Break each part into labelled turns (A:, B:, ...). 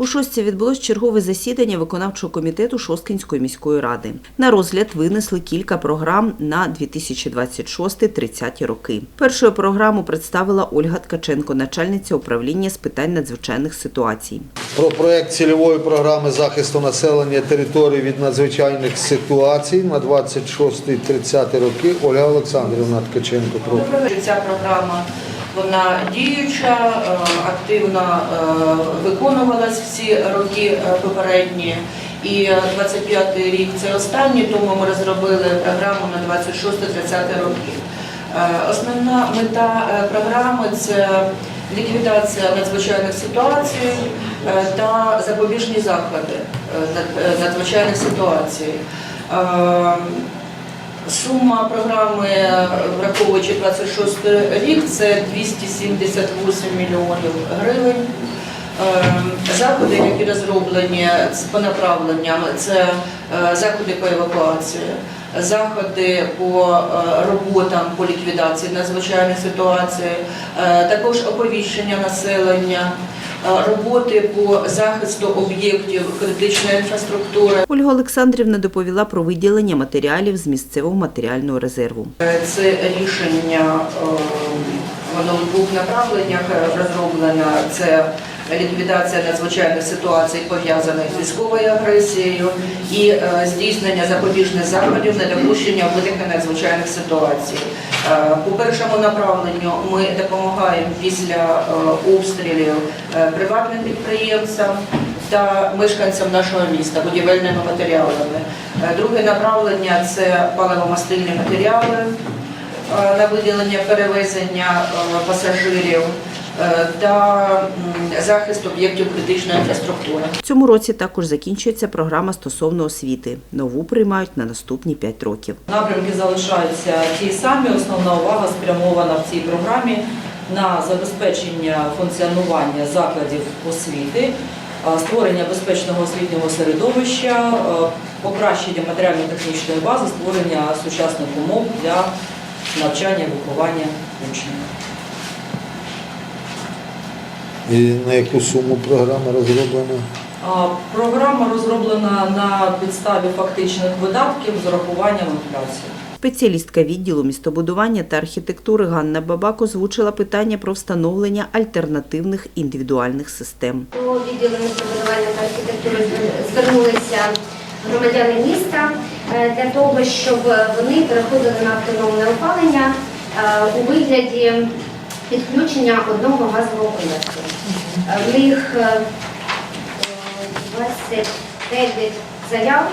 A: У шостці відбулось чергове засідання виконавчого комітету Шосткинської міської ради. На розгляд винесли кілька програм на 2026-30 роки. Першою програму представила Ольга Ткаченко, начальниця управління з питань надзвичайних ситуацій.
B: Про проект цільової програми захисту населення території від надзвичайних ситуацій на 26-30 роки Ольга Олександрівна Ткаченко. Прошу.
C: Ця програма вона діюча, е, активно е, виконувалась всі роки е, попередні. І 25-й рік це останній, тому ми розробили програму на 26-30 роки. Е, Основна мета програми це ліквідація надзвичайних ситуацій та запобіжні заходи над- надзвичайних ситуацій. Е, Сума програми, враховуючи 26 рік, це 278 мільйонів гривень. Е, Заходи, які розроблені по направленням, це е, заходи по евакуації, заходи по е, роботам по ліквідації надзвичайних ситуацій, е, також оповіщення населення, е, роботи по захисту об'єктів критичної інфраструктури.
A: Ольга Олександрівна доповіла про виділення матеріалів з місцевого матеріального резерву.
C: Це рішення, е, воно в двох направленнях е, розроблено. Це ліквідація надзвичайних ситуацій, пов'язаних з військовою агресією, і е, здійснення запобіжних заходів недопущення виникнення надзвичайних ситуацій. Е, По першому направленню ми допомагаємо після е, обстрілів е, приватним підприємцям та мешканцям нашого міста будівельними матеріалами. Друге направлення це паливомастильні матеріали на виділення перевезення пасажирів та м, захист об'єктів критичної інфраструктури.
A: Цьому році також закінчується програма стосовно освіти. Нову приймають на наступні 5 років.
D: Напрямки залишаються ті самі. Основна увага спрямована в цій програмі на забезпечення функціонування закладів освіти, створення безпечного освітнього середовища, покращення матеріально-технічної бази, створення сучасних умов для навчання і виховання учнів.
B: І на яку суму програма розроблена?
D: Програма розроблена на підставі фактичних видатків з урахуванням інфляції.
A: Спеціалістка відділу містобудування та архітектури Ганна Бабак озвучила питання про встановлення альтернативних індивідуальних систем.
E: До відділу містобудування та архітектури звернулися громадяни міста е, для того, щоб вони переходили на автономне опалення е, у вигляді підключення одного газового колектора. Е, В них е, 29 заяв.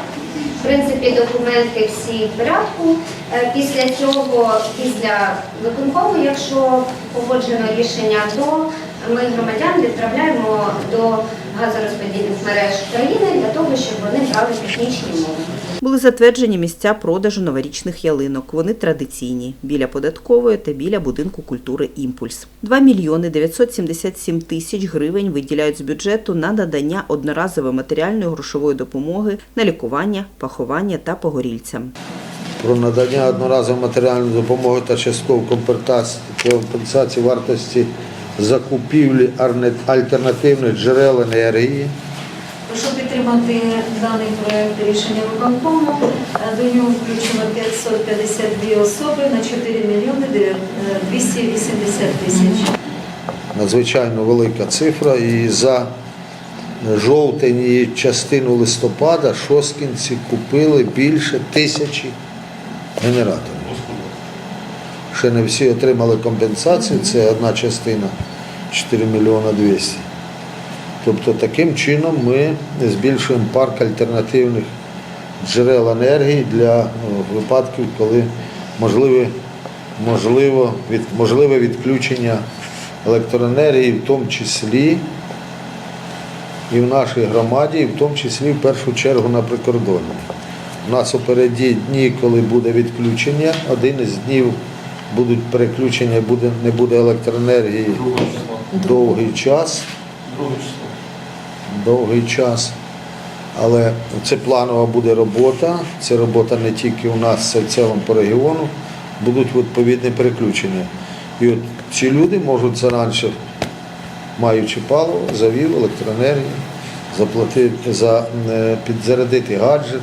E: В принципі, документи всі в порядку. Е, Після цього, після виконкому, якщо погоджено рішення, то ми громадян відправляємо до газорозподільних мереж країни для того, щоб вони брали технічні умови.
A: Були затверджені місця продажу новорічних ялинок. Вони традиційні біля податкової та біля будинку культури Імпульс. 2 мільйони 977 тисяч гривень виділяють з бюджету на надання одноразової матеріальної грошової допомоги на лікування, поховання та погорільцям.
B: Про надання одноразової матеріальної допомоги та часткову компенсацію вартості закупівлі альтернативних джерел енергії.
F: Підтримати даний проект рішення виконкому. Е, До нього включено 552 особи на 4 мільйони е, 280 тисяч.
B: Надзвичайно велика цифра. І за жовтень і частину листопада шосткінці купили більше тисячі генераторів. Ще не всі отримали компенсацію, це одна частина 4 мільйона 200. Тобто таким чином ми збільшуємо парк альтернативних джерел енергії для е, випадків, коли можливе, можливо, від, можливе відключення електроенергії, в тому числі і в нашій громаді, і в тому числі в першу чергу на прикордонні. У нас опереді дні, коли буде відключення, один із днів будуть переключення, буде, не буде електроенергії довгий час. Довгий час. Але це планова буде робота. Це робота не тільки у нас, це в цілому по регіону. Будуть відповідні переключення. І от ці люди можуть зараніше, маючи паливо, завів електроенергію заплатити за е, підзарядити гаджет,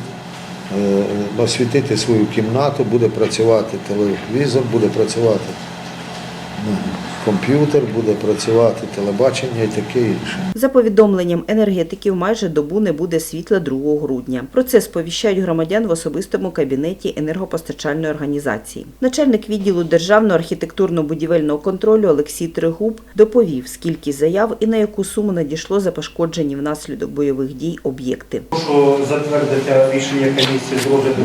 B: е, освітити свою кімнату, буде працювати телевізор, буде працювати комп'ютер, буде працювати телебачення і таке інше.
A: За повідомленням енергетиків, майже добу не буде світла 2 грудня. Про це сповіщають громадян в особистому кабінеті енергопостачальної організації. Начальник відділу державного архітектурно-будівельного контролю Олексій Тригуб доповів, скільки заяв і на яку суму надійшло за пошкоджені внаслідок бойових дій об'єкти.
G: Прошу затвердити рішення комісії з розгляду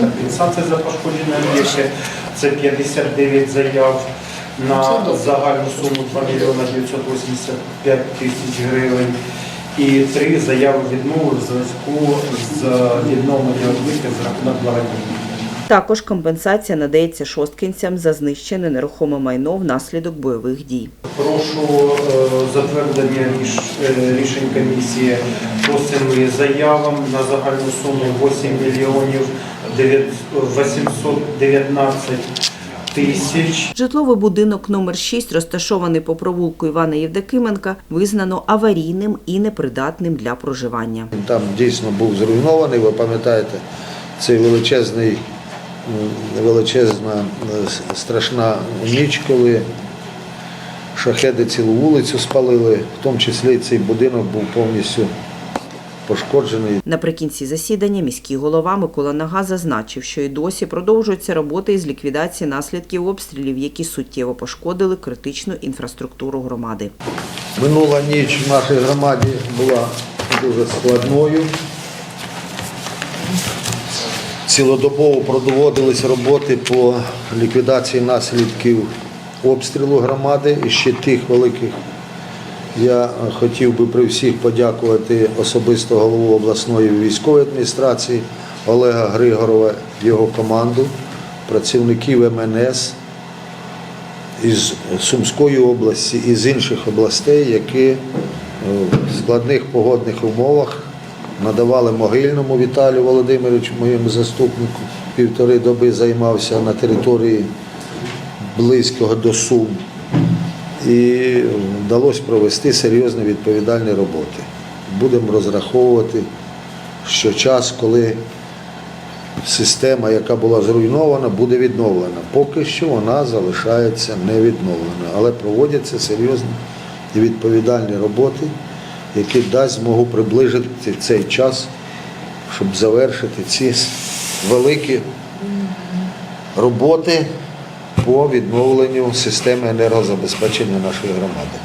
G: компенсації за пошкоджені об'єкти. Це 59 заяв на загальну суму 2 мільйона 985 тисяч гривень. І три заяви відмови в зв'язку з відновленням об'єктів за рахунок благодійних.
A: Також компенсація надається шосткинцям за знищене нерухоме майно внаслідок бойових дій.
G: Прошу е, затвердження е, рішень комісії по семи заявам на загальну суму 8 мільйонів 9 819 тисяч.
A: Житловий будинок номер 6, розташований по провулку Івана Євдокименка, визнано аварійним і непридатним для проживання.
B: Там дійсно був зруйнований, ви пам'ятаєте, цей величезний, величезна е, страшна ніч, коли шахеди цілу вулицю спалили, в тому числі цей будинок був повністю пошкоджений.
A: Наприкінці засідання міський голова Микола Нага зазначив, що і досі продовжуються роботи із ліквідації наслідків обстрілів, які суттєво пошкодили критичну інфраструктуру громади.
B: Минула ніч в нашій громаді була дуже складною. Цілодобово проводились роботи по ліквідації наслідків обстрілу громади і ще тих великих. Я хотів би при всіх подякувати особисто голову обласної військової адміністрації Олега Григорова, його команду, працівників МНС, із Сумської області і з інших областей, які е, в складних погодних умовах надавали могильному Віталію Володимировичу, моєму заступнику. Півтори доби займався на території близького до Сум. І вдалося провести серйозні відповідальні роботи. Будемо розраховувати, що час, коли система, яка була зруйнована, буде відновлена. Поки що вона залишається невідновлена, але проводяться серйозні і відповідальні роботи, які дасть змогу приближити цей час, щоб завершити ці великі роботи по відновленню системи енергозабезпечення нашої громади.